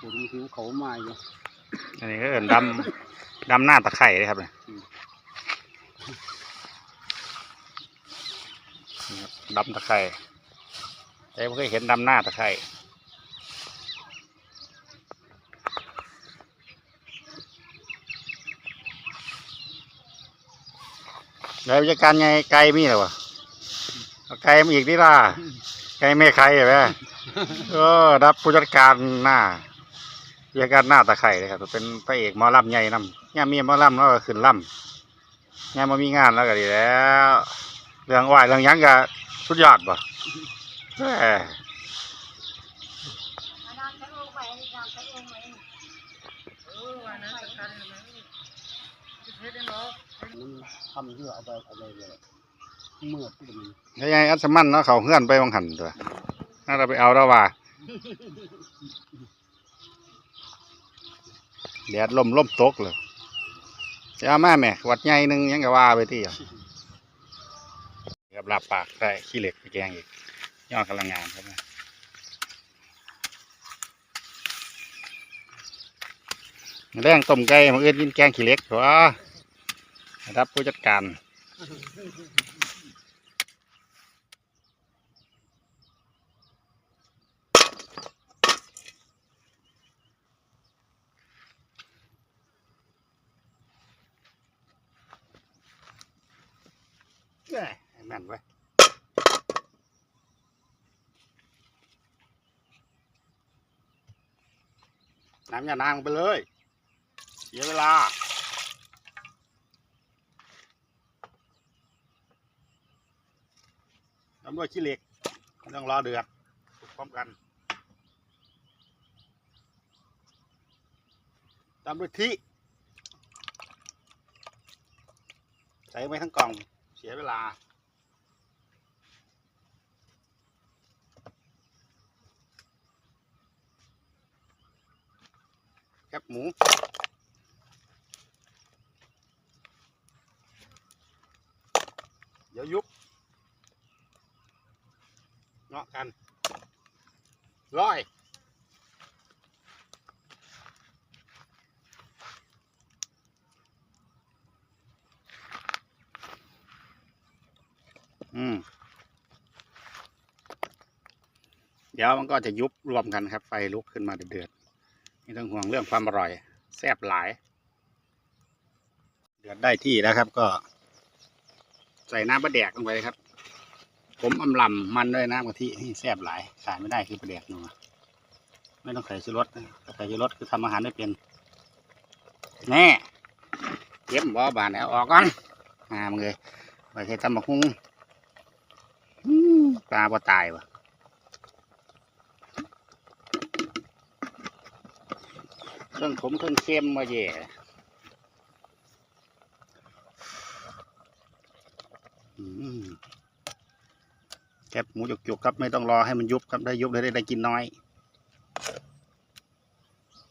ปวดผิวเขามาอยู่อันนี้ก็เอินดำ ดำหน้าตะไคร่เลยครับเนี่ยนี่ครับดำตะไคร่แต่ผมเคยเห็นดำหน้าตะไคร่แล้ววิจการไงไก่มีเหรอวะเอาไก่มาอีกดิล่ะไก่ไม่ไข่เหรอแม่เออรับผู้จัดการหน้า เรียกกันหน้าตะไคร่เลยครับเป็นพระเอกหมอลำใหญ่นำย่ามมีหมอลำแล้วก็ขึ้นลำย่ามมามีงานแล้วก็ดีแล้ว เรื่องไหวายเรื่องหยังก็สุดยอดบ่แหมมันทำเพื่อเอาไปเอาไปเลยเมื่อที่มันแล้วยังไงอัศมันเนาะเขาเฮือนไปวังหันตัวน่าจะไปเอาแล้วว่า แดดลมลมตกเลยจะเอามาแม่วัดใหญ่หนึ่งยังก็ว่าไปที่อะกับลาบปากได้ขี้เหล็กไปแกงอีกยอดกำลังงานครับนะแรงต้มไก่มาเอื้อนกินแกงขี้เหล็กหัวรับผู้จัดการ แม่ แม่นไว้น้ำยานางไปเลย เสียเวลาทำด้วยขี้เหล็กต้องรอเดือดพร้อมกันตามด้วยที่ใส่ไว้ทั้งกล่อง เสียเวลา แคบหมูเดี๋ยวยุบเงาะกันร้อยอืมเดี๋ยวมันก็จะยุบรวมกันครับ ไฟลุกขึ้นมาเดือด ไม่ต้องห่วงเรื่องความอร่อย แซ่บหลาย เดือดได้ที่แล้วครับก็ ใส่น้ำปลาแดกลงไปครับ ผมอำลำมันด้วยน้ำกะทินี่แซ่บหลายขายไม่ได้คือปลาแดกนัวไม่ต้องใส่ชูรสใส่ชูรสคือทำอาหารไม่เป็นแน่เก็บบ่บานแล้วออกก่อนงามเลยไปใช้ตำบักหุ่งปลาปลาตายวะ เครื่องขมเครื่องเค็มมาเย่อืมแคบหมูจุกๆครับไม่ต้องรอให้มันยุบครับได้ยุบได้ได้กินน้อย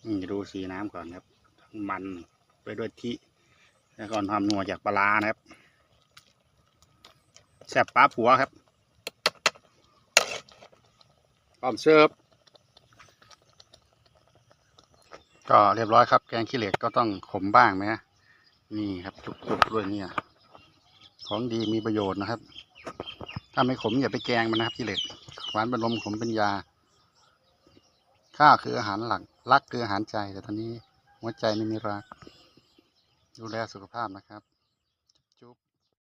อืมดูสีน้ำก่อนครับ มันไปด้วยที่แล้วก่อนความนัวจากปลานะครับแซ่บปลาผัวครับพร้อมเสิร์ฟ ก็เรียบร้อยครับ แกงขี้เหล็กก็ต้องขมบ้างไหมฮะนี่ครับจุกๆด้วยเนี่ย ของดีมีประโยชน์นะครับ ถ้าไม่ขมอย่าไปแกงมันนะครับขี้เหล็กหวานเป็นลมขมเป็นยา ข้าวคืออาหารหลักรักคืออาหารใจ แต่ตอนนี้หัวใจไม่มีรัก ดูแลสุขภาพนะครับ